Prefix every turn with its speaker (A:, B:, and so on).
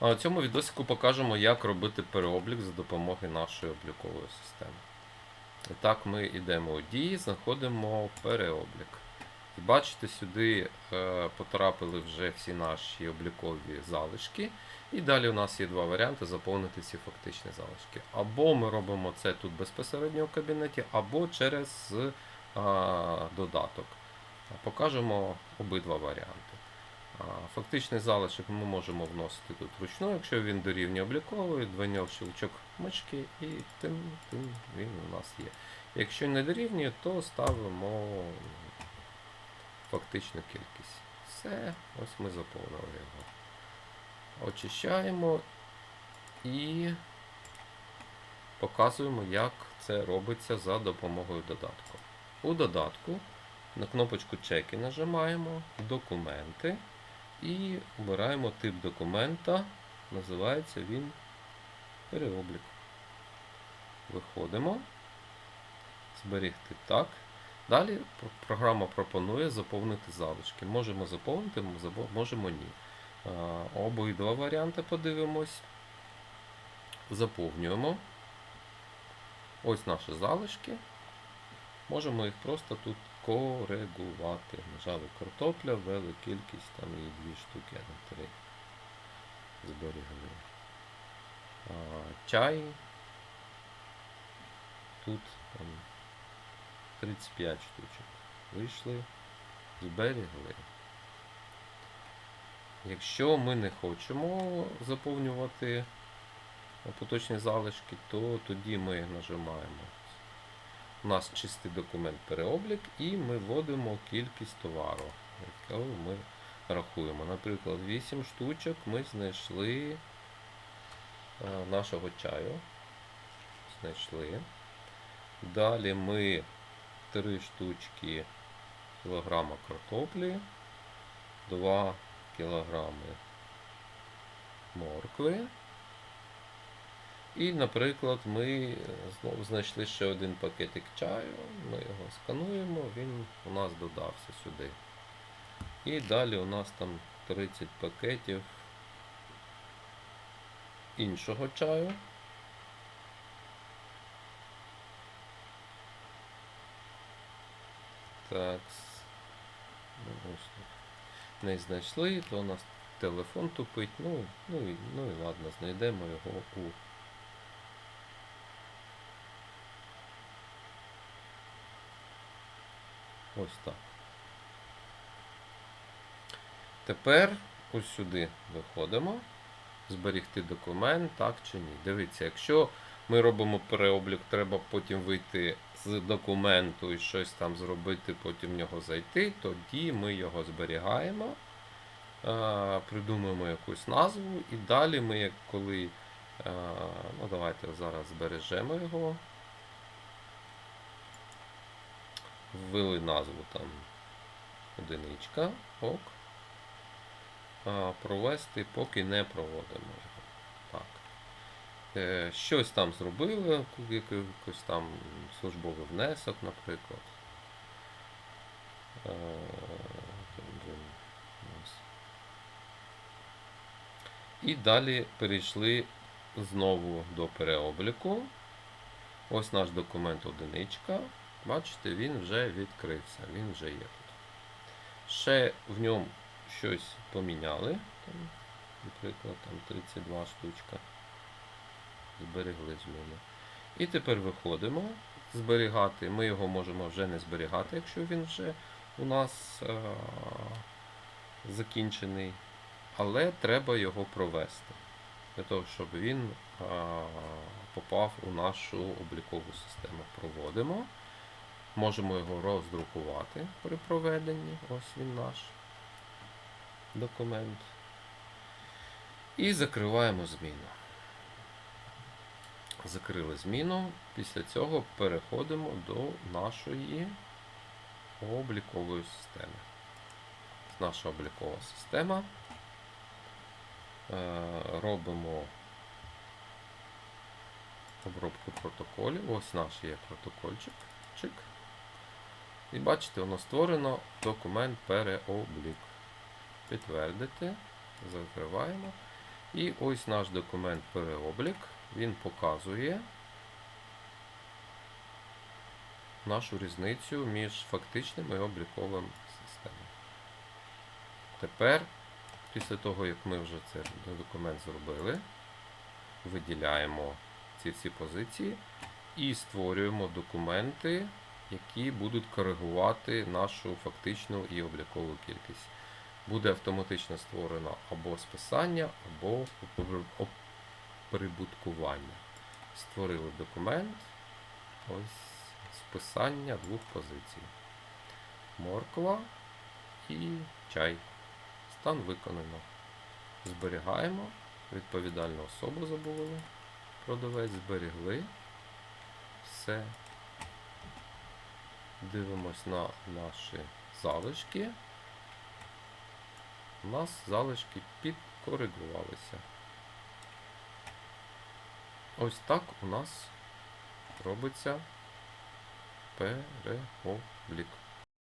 A: А у цьому відосику покажемо, як робити переоблік за допомогою нашої облікової системи. І так, ми йдемо у дії, знаходимо переоблік. І бачите, сюди е, потрапили вже всі наші облікові залишки. І далі у нас є два варіанти заповнити ці фактичні залишки. Або ми робимо це тут безпосередньо в кабінеті, або через е, додаток. Покажемо обидва варіанти. Фактичний залишок ми можемо вносити тут вручну, якщо він дорівнює облікової, двойньов щелчок мишки і тим, тим він у нас є. Якщо не дорівнює, то ставимо фактичну кількість. Все, ось ми заповнили його. Очищаємо і показуємо, як це робиться за допомогою додатку. У додатку на кнопочку Чеки нажимаємо, документи і обираємо тип документа. Називається він переоблік. Виходимо. Зберігти так. Далі програма пропонує заповнити залишки. Можемо заповнити, можемо ні. Обидва варіанти подивимось. Заповнюємо. Ось наші залишки. Можемо їх просто тут коригувати. Нажали картопля, ввели кількість там і дві штуки, а не три. Зберігли. А, чай. Тут там 35 штучок. Вийшли, зберігли. Якщо ми не хочемо заповнювати поточні залишки, то тоді ми нажимаємо. У нас чистий документ переоблік і ми вводимо кількість товару, яку ми рахуємо. Наприклад, 8 штучок ми знайшли е, нашого чаю. Знайшли. Далі ми 3 штучки кілограма картоплі, 2 кілограми моркви. І, наприклад, ми знову знайшли ще один пакетик чаю, ми його скануємо, він у нас додався сюди. І далі у нас там 30 пакетів іншого чаю. Так. Ну, не знайшли, то у нас телефон тупить. Ну, ну, ну і ладно, знайдемо його у Ось так. Тепер ось сюди виходимо. Зберігти документ, так чи ні. Дивіться, якщо ми робимо переоблік, треба потім вийти з документу і щось там зробити, потім в нього зайти, тоді ми його зберігаємо, придумуємо якусь назву, і далі ми, коли. Ну, давайте зараз збережемо його. Ввели назву там одиничка, ок. А, Провести, поки не проводимо. Так. Е, Щось там зробили, якийсь там службовий внесок, наприклад. Е, І далі перейшли знову до переобліку. Ось наш документ одиничка. Бачите, він вже відкрився, він вже є тут. Ще в ньому щось поміняли. Наприклад, там 32 штучка. Зберегли зміни. І тепер виходимо зберігати. Ми його можемо вже не зберігати, якщо він вже у нас а, закінчений. Але треба його провести. Для того, щоб він а, попав у нашу облікову систему. Проводимо. Можемо його роздрукувати при проведенні. Ось він наш документ. І закриваємо зміну. Закрили зміну. Після цього переходимо до нашої облікової системи. Наша облікова система. Е, робимо обробку протоколів. Ось наш є протокольчик. І бачите, воно створено документ переоблік. Підтвердити, закриваємо. І ось наш документ переоблік. Він показує нашу різницю між фактичним і обліковим системами. Тепер, після того, як ми вже цей документ зробили, виділяємо ці всі позиції і створюємо документи, які будуть коригувати нашу фактичну і облікову кількість. Буде автоматично створено або списання, або оприбуткування. Створили документ. Ось списання двох позицій. Морква і чай. Стан виконано. Зберігаємо. Відповідальну особу забули. Продавець зберігли. Все. Дивимось на наші залишки. У нас залишки підкоригувалися. Ось так у нас робиться переоблік.